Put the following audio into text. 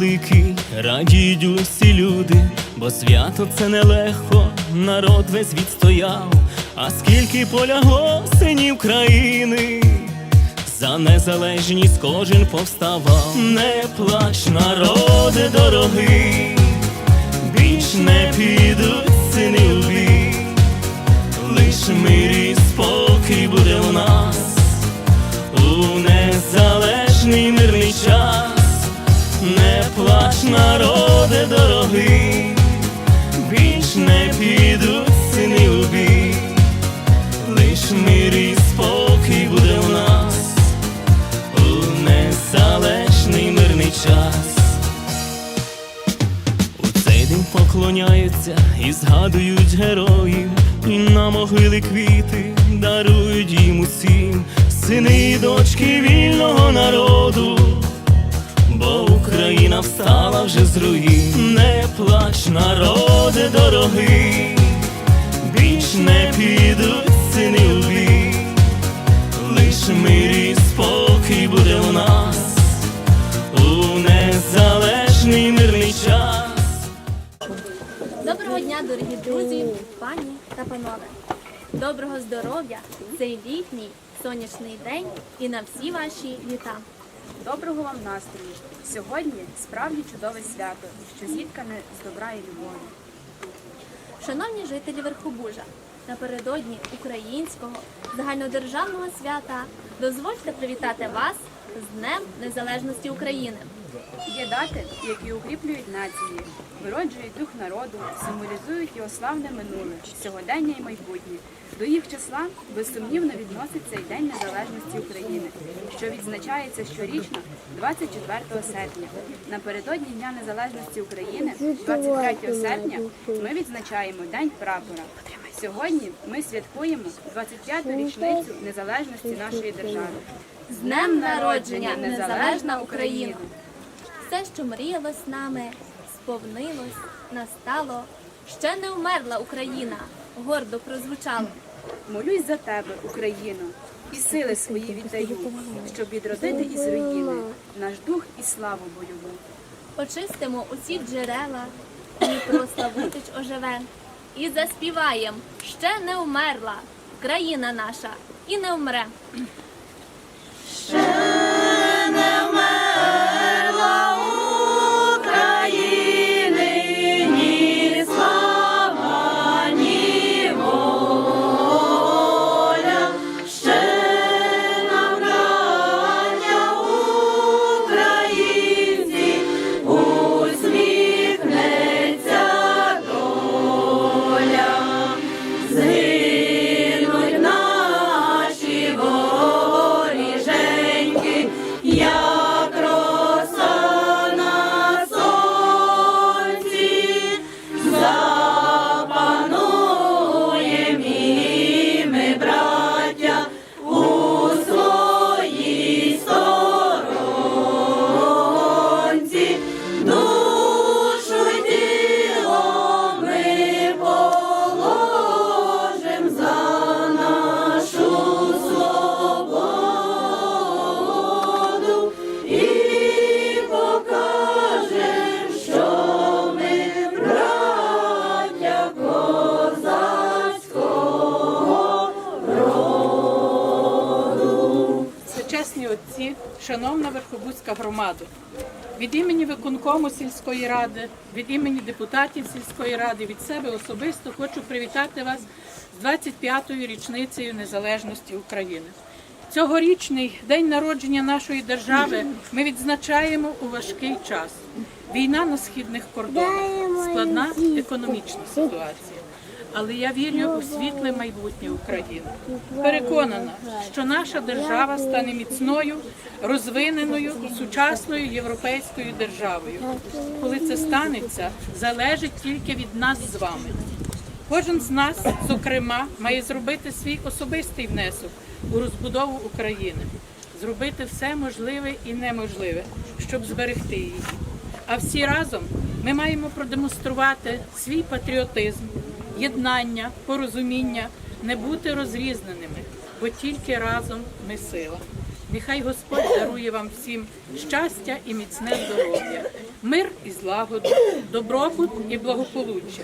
великий, радіють усі люди, бо свято це нелегко, народ весь відстояв, а скільки полягло синів країни, за незалежність кожен повставав, не плач, народе дорогий, більш не підуть сини в героїв, на могили квіти дарують їм усім сини і дочки вільного народу, бо Україна встала вже з руїн, не плач, народе дорогий, дня, дорогі друзі, пані та панове. Доброго здоров'я цей літній сонячний день і на всі ваші літа. Доброго вам настрою! Сьогодні справді чудове свято, що зіткане з добра і любові. Шановні жителі Верхобужа, напередодні українського загальнодержавного свята дозвольте привітати вас з Днем Незалежності України. Є дати, які укріплюють нації, вироджують дух народу, символізують його славне минуле, сьогодення і майбутнє. До їх числа безсумнівно відноситься і День Незалежності України, що відзначається щорічно 24 серпня. Напередодні Дня Незалежності України, 23 серпня, ми відзначаємо День прапора. Сьогодні ми святкуємо 25-ту річницю незалежності нашої держави. З Днем народження Незалежна Україна! Все, що мріялось нами, сповнилось, настало. Ще не вмерла Україна, гордо прозвучало. Молюсь за тебе, Україно, і сили свої віддаю, щоб відродити із руїни наш дух і славу бойову. Очистимо усі джерела, Дніпро Славутич оживе, і заспіваєм ще не вмерла країна наша і не вмре. Шановна Верхобузька громада, від імені виконкому сільської ради, від імені депутатів сільської ради, від себе особисто хочу привітати вас з 25-ю річницею незалежності України. Цьогорічний день народження нашої держави ми відзначаємо у важкий час. Війна на східних кордонах, складна економічна ситуація. Але я вірю у світле майбутнє України. Переконана, що наша держава стане міцною, розвиненою, сучасною європейською державою. Коли це станеться, залежить тільки від нас з вами. Кожен з нас, зокрема, має зробити свій особистий внесок у розбудову України, зробити все можливе і неможливе, щоб зберегти її. А всі разом ми маємо продемонструвати свій патріотизм, єднання, порозуміння, не бути розрізненими, бо тільки разом ми сила. Нехай Господь дарує вам всім щастя і міцне здоров'я, мир і злагоду, добробут і благополуччя.